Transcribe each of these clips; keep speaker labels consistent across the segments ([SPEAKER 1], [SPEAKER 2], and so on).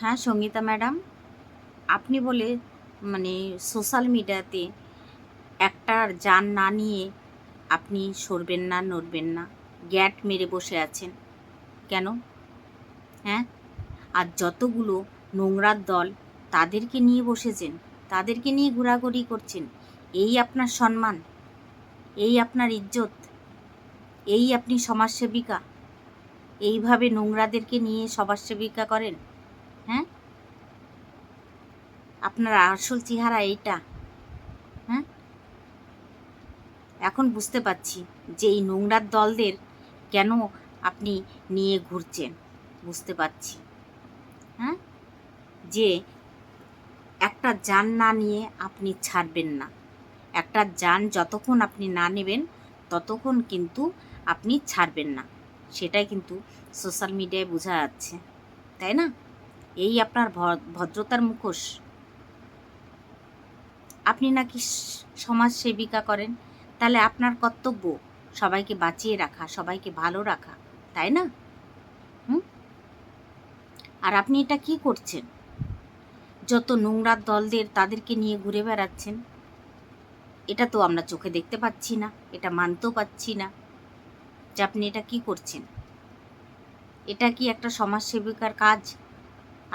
[SPEAKER 1] হ্যাঁ সঙ্গীতা ম্যাডাম। আপনি বলে মানে সোশ্যাল মিডিয়াতে একটার যান না নিয়ে আপনি সরবেন না, নড়বেন না। গ্যাট মেরে বসে আছেন। কেন? হ্যাঁ? আর যতগুলো নোংরার দল তাদেরকে নিয়ে বসেছেন, তাদেরকে নিয়ে ঘোরাঘুরি করছেন, এই আপনার সম্মান, এই আপনার ইজ্জত, এই আপনি সমাজসেবিকা, এইভাবে নোংরাদেরকে নিয়ে সমাজসেবিকা করেন হ্যাঁ আপনার আসল চেহারা এইটা। হ্যাঁ? এখন বুঝতে পারছি যে এই নোংরার দলদের কেন আপনি নিয়ে ঘুরছেন। বুঝতে পারছি। হ্যাঁ? যে একটা যান না নিয়ে আপনি ছাড়বেন না। একটা যান যতক্ষণ আপনি না নেবেন, ততক্ষণ কিন্তু আপনি ছাড়বেন না। সেটাই কিন্তু সোশ্যাল মিডিয়ায় বোঝা যাচ্ছে। তাই না? এই আপনার ভদ্রতার মুখোশ। আপনি নাকি সমাজ সেবিকা করেন? তাহলে আপনার কর্তব্য সবাইকে বাঁচিয়ে রাখা, সবাইকে ভালো রাখা, তাই না? হুম? আর আপনি এটা কি করছেন? যত নোংরার দলদের তাদেরকে নিয়ে ঘুরে বেড়াচ্ছেন, এটা তো আমরা চোখে দেখতে পাচ্ছি না, এটা মানতেও পাচ্ছি না যে আপনি এটা কি করছেন। এটা কি একটা সমাজসেবিকার কাজ?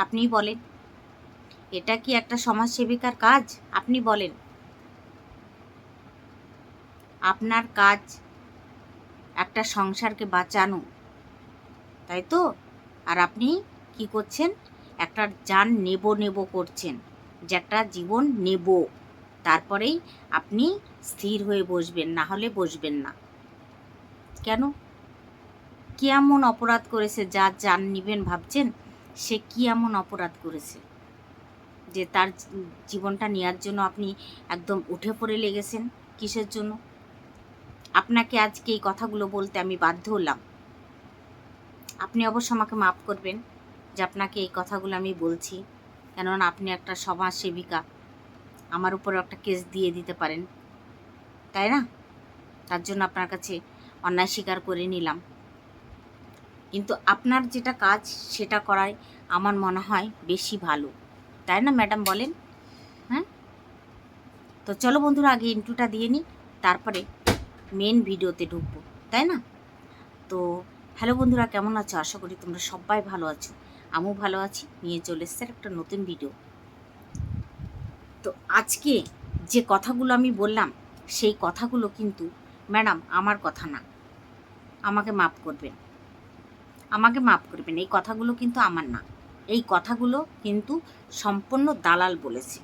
[SPEAKER 1] আপনিই বলেন। এটা কি একটা সমাজসেবিকার কাজ? আপনি বলেন। আপনার কাজ একটা সংসারকে বাঁচানো, তাই তো? আর আপনি কি করছেন? একটা যান নেব নেব করছেন, যে একটা জীবন নেব। তারপরেই আপনি স্থির হয়ে বসবেন, না হলে বসবেন না। কেন? কি এমন অপরাধ করেছে যা যান নিবেন ভাবছেন? সে কি এমন অপরাধ করেছে? যে তার জীবনটা নেওয়ার জন্য আপনি একদম উঠে পড়ে লেগেছেন কিসের জন্য? আপনাকে আজকে এই কথাগুলো বলতে আমি বাধ্য হলাম। আপনি অবশ্য আমাকে মাফ করবেন যে আপনাকে এই কথাগুলো আমি বলছি, কেননা আপনি একটা সমাজ সেবিকা আমার উপর একটা কেস দিয়ে দিতে পারেন। তাই না? তার জন্য আপনার কাছে অন্যায় স্বীকার করে নিলাম। কিন্তু আপনার যেটা কাজ সেটা করাই আমার মনে হয় বেশি ভালো। তাই না, ম্যাডাম বলেন? হ্যাঁ? তো চলো বন্ধুরা, আগে ইন্টুটা দিয়ে নিই তারপরে মেন ভিডিওতে ঢুকবো, তাই না? তো হ্যালো বন্ধুরা, কেমন আছো? আশা করি তোমরা সবাই ভালো আছো। আমিও ভালো আছি, নিয়ে চলে এসছে একটা নতুন ভিডিও তো আজকে যে কথাগুলো আমি বললাম, সেই কথাগুলো কিন্তু, ম্যাডাম, আমার কথা না। আমাকে মাফ করবেন। আমাকে মাফ করবেন, এই কথাগুলো কিন্তু আমার না। এই কথাগুলো কিন্তু সম্পূর্ণ দালাল বলেছে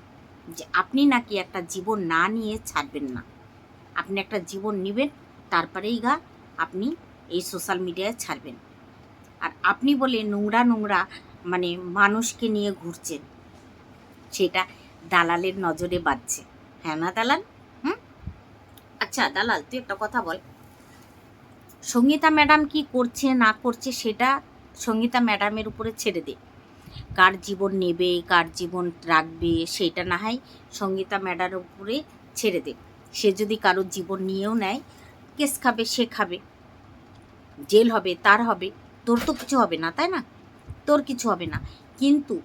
[SPEAKER 1] যে আপনি নাকি একটা জীবন না নিয়ে ছাড়বেন না। আপনি একটা জীবন নেবেন, তারপরেই গা আপনি এই সোশ্যাল মিডিয়ায় ছাড়বেন। আর আপনি বলে নোংরা নোংরা মানে মানুষকে নিয়ে ঘুরছেন, সেটা দালালের নজরে বাজছে হ্যাঁ না দালাল? হুম? আচ্ছা দালাল, তুই একটা কথা বল। সঙ্গীতা ম্যাডাম কি করছে না করছে সেটা সঙ্গীতা ম্যাডামের উপরে ছেড়ে দে। কার জীবন নেবে, কার জীবন রাখবে সেটা না হয় সঙ্গীতা ম্যাডার উপরে ছেড়ে দে। সে যদি কারোর জীবন নিয়েও নেয়, কেস খাবে, সে খাবে। জেল হবে, তার হবে। তোর তো কিছু হবে না, তাই না? তোর কিছু হবে না। কিন্তু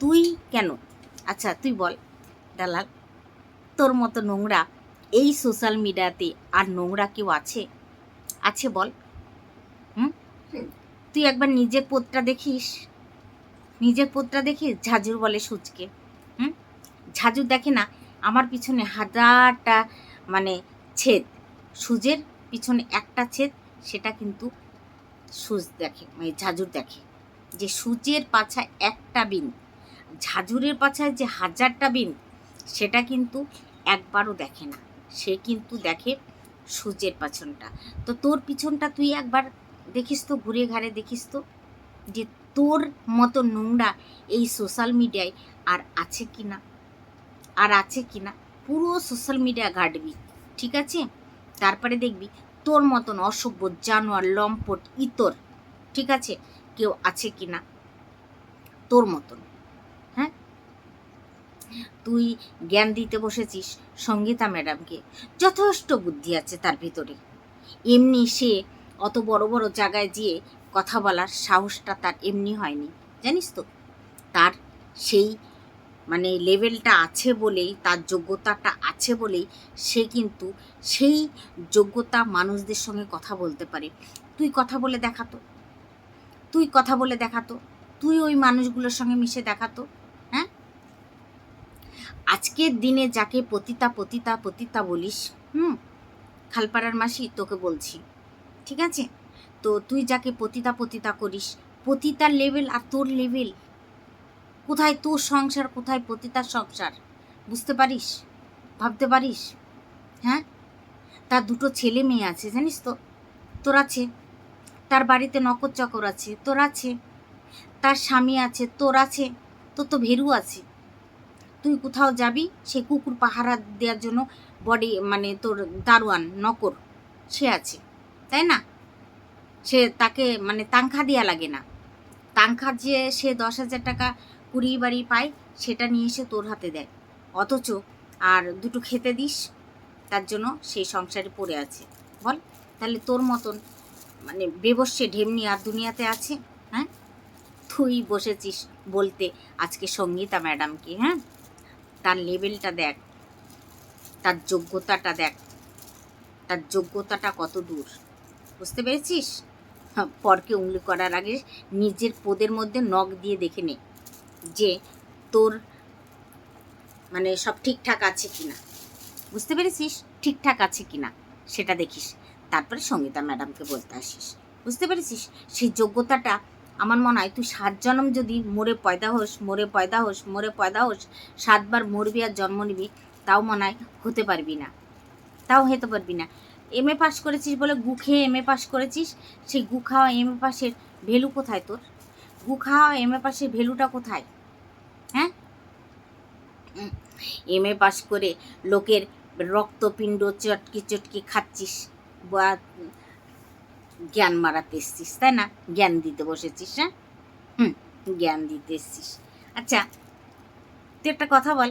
[SPEAKER 1] তুই কেন? আচ্ছা তুই বল, দালাল, তোর মতো নোংরা এই সোশ্যাল মিডিয়াতে আর নোংরা কেউ আছে? আছে বল। হুম? তুই একবার নিজের পোতটা দেখিস। নিজের পোতটা দেখিস ঝাঁঝুর বলে সুচকে। হুম? ঝাঁঝুর দেখে না, আমার পিছনে হাজারটা মানে ছেদ। সুজের পিছনে একটা ছেদ, সেটা কিন্তু সুজ দেখে মানে ঝাঁঝুর দেখে। যে সূর্যের পাছায় একটা বিন, ঝাঁঝুরের পাছায় যে হাজারটা বিন, সেটা কিন্তু একবারও দেখে না। সে কিন্তু দেখে সূর্যের পাছনটা। তো তোর পিছনটা তুই একবার দেখিস তো, ঘুরে ঘাড়ে দেখিস তো, যে তোর মতো নোংরা এই সোশ্যাল মিডিয়ায় আর আছে কি না? আর আছে কি না? পুরো সোশ্যাল মিডিয়া ঘাটবি, ঠিক আছে? তারপরে দেখবি তোর মতন অসভ্য জানোয়ার, লম্পট, ইতর, ঠিক আছে? কেউ আছে কি না? তোর মতন হ্যাঁ? তুই জ্ঞান দিতে বসেছিস সঙ্গীতা ম্যাডামকে, যথেষ্ট বুদ্ধি আছে তার ভিতরে। এমনি সে অত বড় বড় জায়গায় গিয়ে কথা বলার সাহসটা তার এমনি হয়নি। জানিস তো, তার সেই মানে লেভেলটা আছে বলেই, তার যোগ্যতাটা আছে বলেই সে কিন্তু সেই যোগ্যতা মানুষদের সঙ্গে কথা বলতে পারে। তুই কথা বলে দেখাতো। তুই কথা বলে দেখাতো। তুই ওই মানুষগুলোর সঙ্গে মিশে দেখাতো। হ্যাঁ? আজকের দিনে যাকে পতিতা পতিতা পতিতা বলিস, হুম? খালপাড়ার মাসি তোকে বলছি। ঠিক আছে? তো তুই যাকে পতিতা পতিতা করিস, পতিতার লেভেল আর তোর লেভেল কোথায় তোর সংসার, কোথায় পতিতার সংসার, বুঝতে পারিস? ভাবতে পারিস? হ্যাঁ? তার দুটো ছেলে মেয়ে আছে, জানিস তো? তোর আছে, তার বাড়িতে নকর চকর আছে, তোর আছে, তার স্বামী আছে, তোর আছে, তোর তো ভেরু আছে। তুই কোথাও যাবি সে কুকুর পাহারা দেওয়ার জন্য বডি মানে তোর দারোয়ান, নকর, সে আছে, তাই না? সে তাকে মানে তাংখা দেওয়া লাগে না। তাংখা যে সে দশ হাজার টাকা কুড়ি বাড়ি পায়, সেটা নিয়ে এসে তোর হাতে দেয়। অথচ আর দুটো খেতে দিস, তার জন্য সেই সংসারে পড়ে আছে। বল, তাহলে তোর মতন মানে বেবস্যে ঢেমনি আর দুনিয়াতে আছে হ্যাঁ? তুই বসেছিস বলতে আজকে সঙ্গীতা ম্যাডামকে হ্যাঁ? তার লেভেলটা দেখ, তার যোগ্যতাটা দেখ। তার যোগ্যতাটা কত দূর, বুঝতে পেরেছিস? পরকে উংলি করার আগে নিজের পদের মধ্যে নখ দিয়ে দেখে নে যে তোর মানে সব ঠিকঠাক আছে কিনা। বুঝতে পেরেছিস? ঠিকঠাক আছে কিনা সেটা দেখিস। তারপরে সঙ্গীতা ম্যাডামকে বলতে আসিস। বুঝতে পেরেছিস? সেই যোগ্যতাটা আমার মনে হয় তুই সাত জন্ম যদি মোরে পয়দা হোস, মোরে পয়দা হোস, মোরে পয়দা হোস, সাতবার মরবি আর জন্ম নিবি, তাও মনে হয় হতে পারবি না। তাও হতে পারবি না। এম এ পাস করেছিস বলে গু খেয়ে এম এ পাস করেছিস, সেই গু খাওয়া এম এ পাসের ভ্যালু কোথায় তোর? গু খাওয়া এম এ পাসের ভ্যালুটা কোথায়? হ্যাঁ? এম এ পাস করে লোকের রক্তপিণ্ড চটকি চটকি খাচ্ছিস, বা জ্ঞান মারাতে এসছিস, তাই না? জ্ঞান দিতে বসেছিস হ্যাঁ? হুম, জ্ঞান দিতে এসছিস। আচ্ছা তুই একটা কথা বল,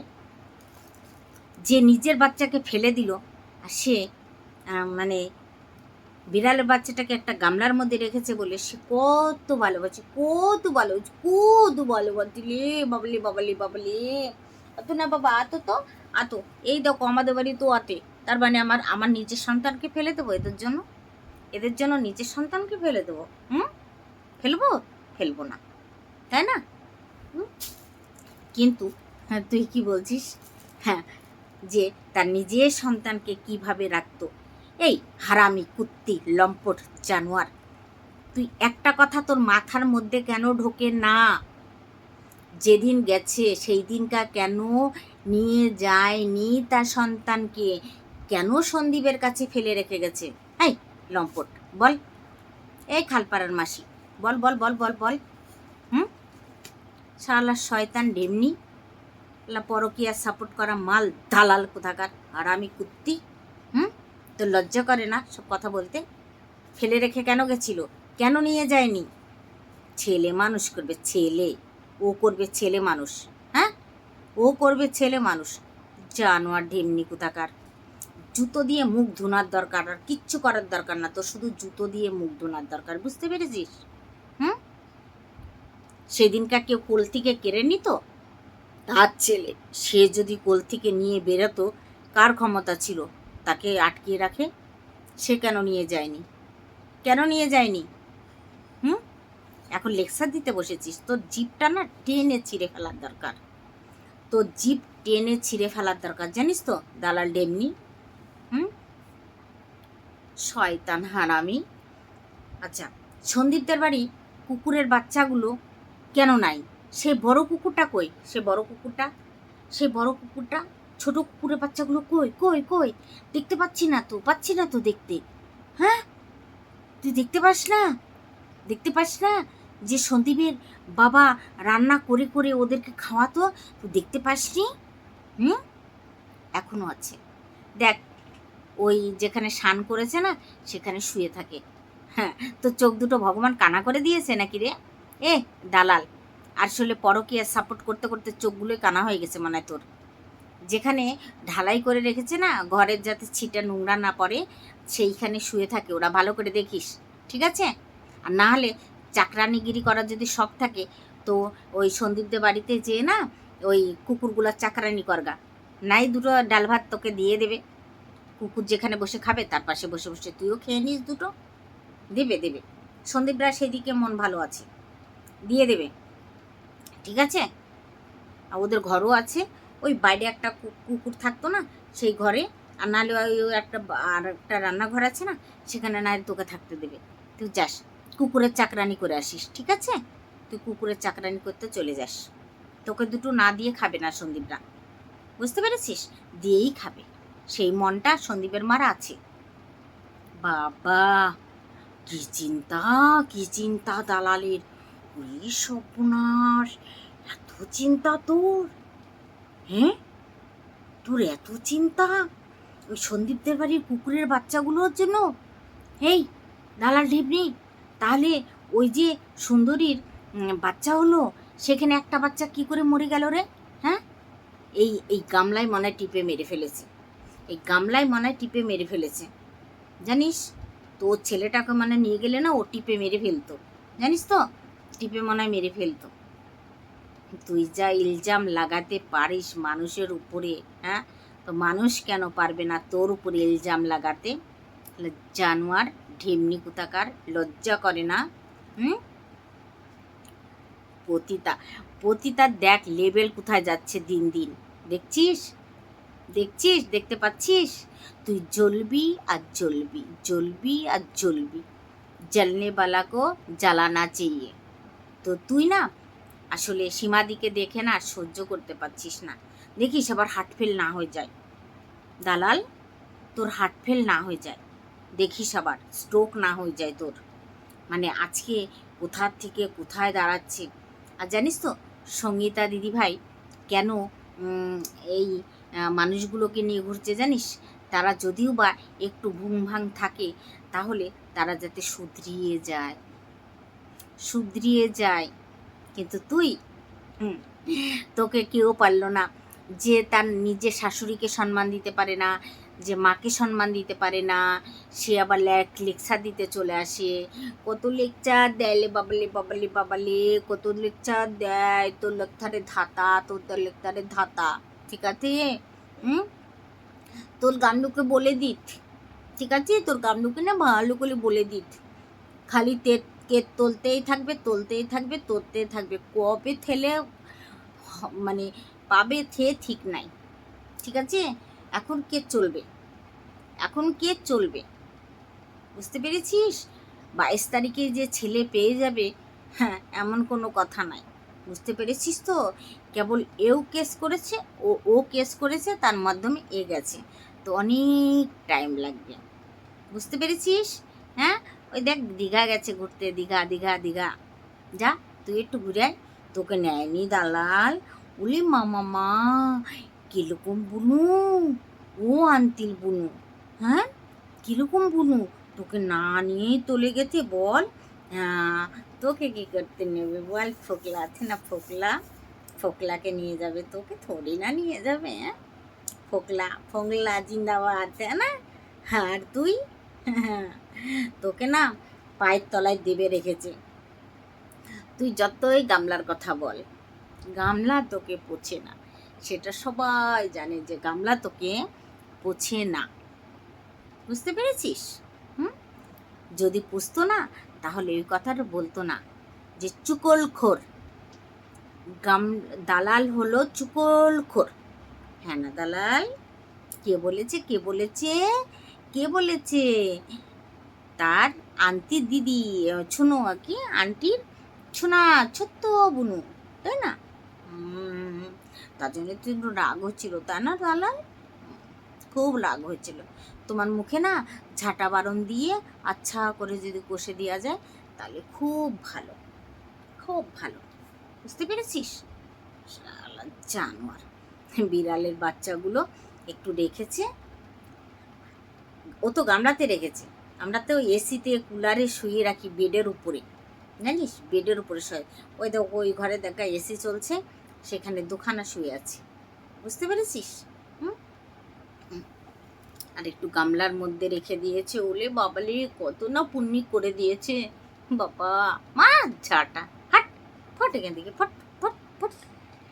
[SPEAKER 1] যে নিজের বাচ্চাকে ফেলে দিল, আর সে মানে বিড়ালের বাচ্চাটাকে একটা গামলার মধ্যে রেখেছে বলে সে কত ভালোবাসে কত ভালোবাসে, কত ভালোবাসি। লে বাবলি বাবলি বাবলি অত না বাবা আত তো আত এই দেখো, আমাদের বাড়ি তো আতে তার মানে আমার আমার নিজের সন্তানকে ফেলে দেবো এদের জন্য? এদের জন্য নিজের সন্তানকে ফেলে দেবো? হুম? ফেলব? ফেলব না। তাই না? কিন্তু হ্যাঁ তুই কি বলছিস? হ্যাঁ যে তার নিজের সন্তানকে কীভাবে রাখতো? এই হারামি কুত্তি, লম্পট, জানোয়ার, তুই একটা কথা তোর মাথার মধ্যে কেন ঢোকে না? যেদিন গেছে সেই দিনটা কেন নিয়ে যায়নি তার সন্তানকে? কেন সন্দীপের কাছে ফেলে রেখে গেছে? এই লম্পট, বল। এই খালপাড়ার মাসি, বল বল বল বল বল। হুম? শালা শয়তান ডেমনি। পরকিয়া সাপোর্ট করা মাল, দালাল কোথাকার আর আমি কুত্তি। তো লজ্জা করে না সব কথা বলতে? ফেলে রেখে কেন গেছিল? কেন নিয়ে যায়নি? ছেলে মানুষ করবে ছেলে। ও করবে ছেলে মানুষ। হ্যাঁ? ও করবে ছেলে মানুষ। জানোয়ার ঢেমনি কোথাকার। জুতো দিয়ে মুখ ধোনার দরকার। আর কিচ্ছু করার দরকার না। তো শুধু জুতো দিয়ে মুখ ধোনার দরকার। বুঝতে পেরেছিস? হুম? সেদিনকার কেউ কোল থেকে কেড়ে নিত তার ছেলে। সে যদি কোল থেকে নিয়ে বেরোতো, কার ক্ষমতা ছিল? তাকে আটকিয়ে রাখে? সে কেন নিয়ে যায়নি? কেন নিয়ে যায়নি? হুম? এখন লেকচার দিতে বসেছিস। তোর জিপটা না টেনে ছিঁড়ে ফেলার দরকার। তোর জিপ টেনে ছিঁড়ে ফেলার দরকার। জানিস তো, দালাল ডেমনি? হুম? শয়তান হারামি আচ্ছা সন্দীপদের বাড়ি কুকুরের বাচ্চাগুলো কেন নাই? সে বড় কুকুরটা কই? সে বড় কুকুরটা? সে বড় কুকুরটা ছোট কুকুরের বাচ্চাগুলো কই কই কই? দেখতে পাচ্ছি না তো, পাচ্ছি না তো দেখতে। হ্যাঁ? তুই দেখতে পাস না? দেখতে পাস না? যে সন্দীপের বাবা রান্না করে করে ওদেরকে খাওয়াতো, তুই দেখতে পাসনি? হুম? এখনও আছে। দেখ, ওই যেখানে স্নান করেছে না, সেখানে শুয়ে থাকে। হ্যাঁ তো চোখ দুটো ভগবান কানা করে দিয়েছে নাকি রে? এ, দালাল আসলে পরকীয়া সাপোর্ট করতে করতে চোখগুলোই কানা হয়ে গেছে মনে তোর। যেখানে ঢালাই করে রেখেছে না, ঘরের যাতে ছিটা নোংরা না পড়ে, সেইখানে শুয়ে থাকে ওরা। ভালো করে দেখিস, ঠিক আছে? আর না হলে চাকরানিগিরি করার যদি শখ থাকে, তো ওই সন্দীপদের বাড়িতে যেয়ে না, ওই কুকুরগুলোর চাকরানি করগা। নাই দুটো ডাল ভাত তোকে দিয়ে দেবে। কুকুর যেখানে বসে খাবে, তার পাশে বসে বসে তুইও খেয়ে নিস দুটো। দেবে দেবে। সন্দীপরা সেদিকে মন ভালো আছে। দিয়ে দেবে, ঠিক আছে? ওদের ঘরও আছে। ওই বাইরে একটা কুকুর থাকতো না, সেই ঘরে, আর নাহলে ওই একটা আর একটা রান্নাঘর আছে না, সেখানে না তোকে থাকতে দেবে। তুই যাস, কুকুরের চাকরানি করে আসিস, ঠিক আছে? তুই কুকুরের চাকরানি করতে চলে যাস। তোকে দুটো না দিয়ে খাবে না সন্দীপরা। বুঝতে পেরেছিস? দিয়েই খাবে। সেই মনটা সন্দীপের মারা আছে। বাবা, কি চিন্তা কি চিন্তা দালালের। ওই সর্বনাশ, এত চিন্তা তোর। হ্যাঁ? তোর এত চিন্তা? ওই সন্দীপদের বাড়ির কুকুরের বাচ্চাগুলোর জন্য? এই দালাল ঢিবনি তাহলে ওই যে সুন্দরীর বাচ্চা হলো, সেখানে একটা বাচ্চা কি করে মরে গেল রে? হ্যাঁ? এই এই গামলায় মনে টিপে মেরে ফেলেছে। এই গামলায় মনে টিপে মেরে ফেলেছে। জানিস? তো ছেলেটাকে মানে নিয়ে গেলে না ও টিপে মেরে ফেলতো। জানিস তো? টিপে মনে মেরে ফেলতো। তুই যা ইলজাম লাগাতে পারিস মানুষের উপরে হ্যাঁ? তো মানুষ কেন পারবে না তোর উপরে ইলজাম লাগাতে? জানোয়ার ঢেমনি কোথাকার লজ্জা করে না, হুম? পতিতা পতিতার দেখ লেভেল কোথায় যাচ্ছে দিন দিন, দেখছিস? দেখছিস? দেখতে পাচ্ছিস? তুই জ্বলবি আর জ্বলবি জ্বলবি আর জ্বলবি জ্বলনে বালা কো জ্বালানা চেয়ে তো তুই না আসলে সীমাদিকে দেখে না আর সহ্য করতে পারছিস না। দেখিস আবার হার্টফেল না হয়ে যায়। দালাল, তোর হার্টফেল না হয়ে যায়। দেখিস আবার স্ট্রোক না হয়ে যায় তোর। মানে আজকে কোথার থেকে কোথায় দাঁড়াচ্ছে? আর জানিস তো, সঙ্গীতা দিদিভাই কেন এই মানুষগুলোকে নিয়ে ঘুরছে জানিস? তারা যদিও বা একটু ঘুম ভাং থাকে, তাহলে তারা যাতে শুধরিয়ে যায়। শুধরিয়ে যায়। কিন্তু তুই? তোকে কেউ পারল না যে তার নিজের শাশুড়িকে সম্মান দিতে পারে না যে মাকে সম্মান দিতে পারে না। সে আবার লেকচার দিতে চলে আসে। কত লেকচার দেয় লে বাবালে বাবালে বাবালে। কত লেকচার দেয় তোর লেকচারে ধাতা তোর তোর লেকচারে ধাতা। ঠিক আছে? হুম? তোর গান্ডুকে বলে দিত। ঠিক আছে? তোর গান্ডুকে না ভালো করে বলে দিত। খালি তে কে তুলতেই থাকবে তুলতেই থাকবে তুলতেই থাকবে। কবে থেলে মানে পাবে থে ঠিক নাই। ঠিক আছে? এখন কে চলবে? এখন কে চলবে? বুঝতে পেরেছিস? বাইশ তারিখে যে ছেলে পেয়ে যাবে হ্যাঁ এমন কোনো কথা নাই। বুঝতে পেরেছিস তো? কেবল এও কেস করেছে, ও ও কেস করেছে, তার মাধ্যমে এ গেছে। তো অনেক টাইম লাগবে। বুঝতে পেরেছিস? হ্যাঁ? ওই দেখ, দীঘা গেছে ঘুরতে, দীঘা দীঘা দীঘা। যা, তুই একটু ঘুরে। তোকে নেয়নি দালাল। উলি মামা মা, কীরকম বুনু? ও আন্তিল বুনু। হ্যাঁ? কীরকম বুনু? তোকে না নিয়েই চলে গেছে বল। হ্যাঁ তোকে কি করতে নেবে বল? ফোকলা আছে না ফোকলা? ফোকলাকে নিয়ে যাবে তোকে, থোড়ি না নিয়ে যাবে হ্যাঁ? ফোকলা ফোকলা জিন্দাবাদ তাই না? আর তুই? তোকে না পায়ের তলায় দেবে রেখেছে। তুই যতই গামলার কথা বল, গামলা তোকে পোছে না। সেটা সবাই জানে যে গামলা তোকে পোছে না। বুঝতে পেরেছিস? হুম? যদি পুষতো না, তাহলে ওই কথাটা বলতো না যে চুকলখোর গাম, দালাল হলো চুকলখোর হ্যাঁ না, দালাল? কে বলেছে কে বলেছে? কে বলেছে? তার আন্টির দিদি ছুনো, আর কি, আন্টির ছুনা, ছোট্ট বুনু, তাই না? তার জন্য তো একটু রাগ হচ্ছিল, তাই না দালাল খুব রাগ হয়েছিল তোমার মুখে না ঝাঁটা বারণ দিয়ে আচ্ছা করে যদি কষে দেওয়া যায়, তাহলে খুব ভালো খুব ভালো। বুঝতে পেরেছিস? জানোয়ার, বিড়ালের বাচ্চাগুলো একটু রেখেছে ও তো গামলাতে রেখেছে। আমরা তো এসিতে কুলারে শুয়ে রাখি বেডের উপরে। জানিস? বেডের উপরে শুয়ে। ওই তো ওই ঘরে দেখা এসি চলছে, সেখানে দুখানা শুয়ে আছে। বুঝতে পেরেছিস? হুম। আর একটু গামলার মধ্যে রেখে দিয়েছে ওলে বাবালে, কত না পুণ্যি করে দিয়েছে। বাবা, মা, ঝাটা। হাট, ফট এখান থেকে, ফট ফট ফট।